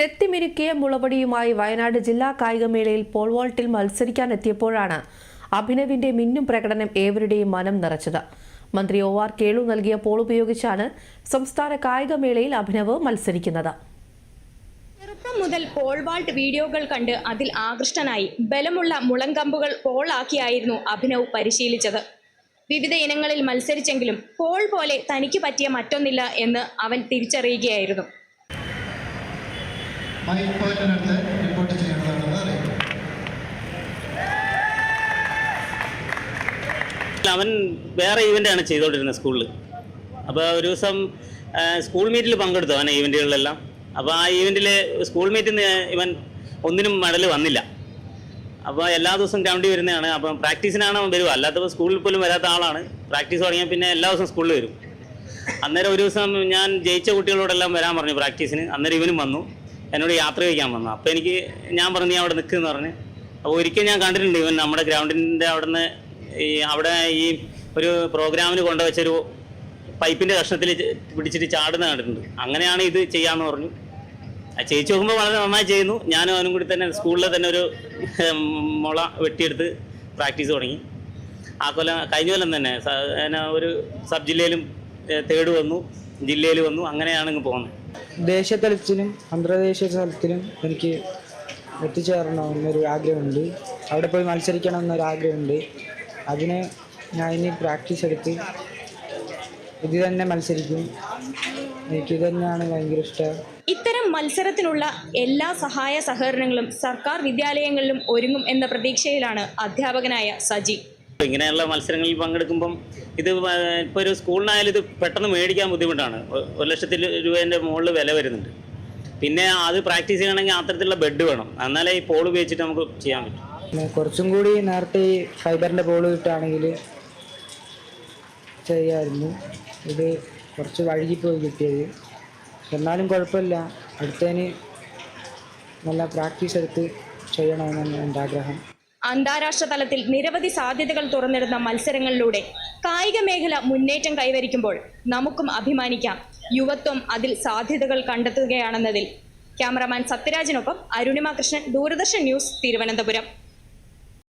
ചെത്തിമിനുക്കിയ മുളപടിയുമായി വയനാട് ജില്ലാ കായികമേളയിൽ പോൾ വോൾട്ടിൽ മത്സരിക്കാനെത്തിയപ്പോഴാണ് അഭിനവിന്റെ മിന്നും പ്രകടനം ഏവരുടെയും മനം നിറച്ചത്. മന്ത്രി ഒ ആർ കേളു നൽകിയ പോൾ ഉപയോഗിച്ചാണ് സംസ്ഥാന കായികമേളയിൽ അഭിനവ് മത്സരിക്കുന്നത്. ചെറുപ്പം മുതൽ പോൾ വാൾട്ട് വീഡിയോകൾ കണ്ട് അതിൽ ആകൃഷ്ടനായി ബലമുള്ള മുളങ്കമ്പുകൾ പോളാക്കിയായിരുന്നു അഭിനവ് പരിശീലിച്ചത്. വിവിധ ഇനങ്ങളിൽ മത്സരിച്ചെങ്കിലും പോൾ പോലെ തനിക്ക് പറ്റിയ മറ്റൊന്നില്ല എന്ന് അവൻ തിരിച്ചറിയുകയായിരുന്നു. മൈക്ക് പോയിന്റിനടുത്ത് റിപ്പോർട്ട് ചെയ്യേണ്ടതാണെന്ന് അറിയിക്കും അവൻ വേറെ ഈവന്റാണ് ചെയ്തുകൊണ്ടിരുന്നത് സ്കൂളിൽ അപ്പോൾ ഒരു ദിവസം സ്കൂൾ മീറ്റിൽ പങ്കെടുത്തു അവൻ ഈവന്റുകളിലെല്ലാം അപ്പോൾ ആ ഈവന്റിൽ സ്കൂൾ മീറ്റിൽ നിന്ന് ഇവൻ ഒന്നിനും മെഡൽ വന്നില്ല. അപ്പോൾ എല്ലാ ദിവസവും ഗ്രൗണ്ടിൽ വരുന്നതാണ്. അപ്പം പ്രാക്ടീസിനാണ് അവൻ വരുക. അല്ലാത്തപ്പോൾ സ്കൂളിൽ പോലും വരാത്ത ആളാണ്. പ്രാക്ടീസ് തുടങ്ങിയാൽ പിന്നെ എല്ലാ ദിവസവും സ്കൂളിൽ വരും. അന്നേരം ഒരു ദിവസം ഞാൻ ജയിച്ച കുട്ടികളോടെല്ലാം വരാൻ പറഞ്ഞു പ്രാക്ടീസിന്. അന്നേരം ഇവനും വന്നു. എന്നോട് യാത്ര ചെയ്യാൻ വന്നു. അപ്പോൾ എനിക്ക് ഞാൻ പറഞ്ഞു നീ അവിടെ നിൽക്കുമെന്ന് പറഞ്ഞ്. അപ്പോൾ ഒരിക്കൽ ഞാൻ കണ്ടിട്ടുണ്ട് ഇവൻ നമ്മുടെ ഗ്രൗണ്ടിന്റെ അവിടുന്ന് ഈ അവിടെ ഈ ഒരു പ്രോഗ്രാമിന് കൊണ്ടുവച്ചൊരു പൈപ്പിന്റെ കഷ്ണത്തിൽ പിടിച്ചിട്ട് ചാടുന്ന കണ്ടിട്ടുണ്ട്. അങ്ങനെയാണ് ഇത് ചെയ്യാമെന്ന് പറഞ്ഞു. ചേച്ചി നോക്കുമ്പോൾ വളരെ നന്നായി ചെയ്യുന്നു. ഞാനും അവനും കൂടി തന്നെ സ്കൂളിൽ തന്നെ ഒരു മുള വെട്ടിയെടുത്ത് പ്രാക്ടീസ് തുടങ്ങി. ആ കൊല്ലം കഴിഞ്ഞ കൊല്ലം തന്നെ ഒരു സബ് ജില്ലയിലും തേർഡ് വന്നു. ജില്ലയിൽ വന്നു. അങ്ങനെയാണ് ഇങ്ങ് പോകുന്നത്. ദേശീയ തലത്തിലും അന്തർദേശീയ തലത്തിലും എനിക്ക് എത്തിച്ചേരണമെന്നൊരു ആഗ്രഹമുണ്ട്. അവിടെ പോയി മത്സരിക്കണം എന്നൊരു ആഗ്രഹമുണ്ട്. അതിന് ഞാൻ ഇനി പ്രാക്ടീസ് എടുത്ത് ഇത് തന്നെ മത്സരിക്കും. എനിക്ക് ഇത് തന്നെയാണ് ഭയങ്കര ഇഷ്ടം. ഇത്തരം മത്സരത്തിനുള്ള എല്ലാ സഹായ സഹകരണങ്ങളും സർക്കാർ വിദ്യാലയങ്ങളിലും ഒരുങ്ങും എന്ന പ്രതീക്ഷയിലാണ് അധ്യാപകനായ സജി. ഇങ്ങനെയുള്ള മത്സരങ്ങളിൽ പങ്കെടുക്കുമ്പം ഇത് ഇപ്പോൾ ഒരു സ്കൂളിനായാലും ഇത് പെട്ടെന്ന് മേടിക്കാൻ ബുദ്ധിമുട്ടാണ്. ഒരു ലക്ഷത്തി രൂപേന്റെ മുകളിൽ വില വരുന്നുണ്ട്. പിന്നെ അത് പ്രാക്ടീസ് ചെയ്യണമെങ്കിൽ അത്തരത്തിലുള്ള ബെഡ് വേണം. എന്നാലേ ഈ പോൾ ഉപയോഗിച്ചിട്ട് നമുക്ക് ചെയ്യാൻ പറ്റും. കുറച്ചും കൂടി നേരത്തെ ഈ ഫൈബറിന്റെ ബോൾ കിട്ടുകയാണെങ്കിൽ ചെയ്യായിരുന്നു. ഇത് കുറച്ച് വഴുകിപ്പോയി കിട്ടിയത്. എന്നാലും കുഴപ്പമില്ല. അടുത്തതിന് നല്ല പ്രാക്ടീസ് എടുത്ത് ചെയ്യണമെന്നാണ് എന്റെ ആഗ്രഹം. അന്താരാഷ്ട്ര തലത്തിൽ നിരവധി സാധ്യതകൾ തുറന്നിടുന്ന മത്സരങ്ങളിലൂടെ കായിക മേഖല മുന്നേറ്റം കൈവരിക്കുമ്പോൾ നമുക്കും അഭിമാനിക്കാം. യുവത്വം അതിൽ സാധ്യതകൾ കണ്ടെത്തുകയാണെന്നതിൽ. ക്യാമറമാൻ സത്യരാജിനൊപ്പം അരുണിമ കൃഷ്ണൻ ദൂരദർശൻ ന്യൂസ് തിരുവനന്തപുരം.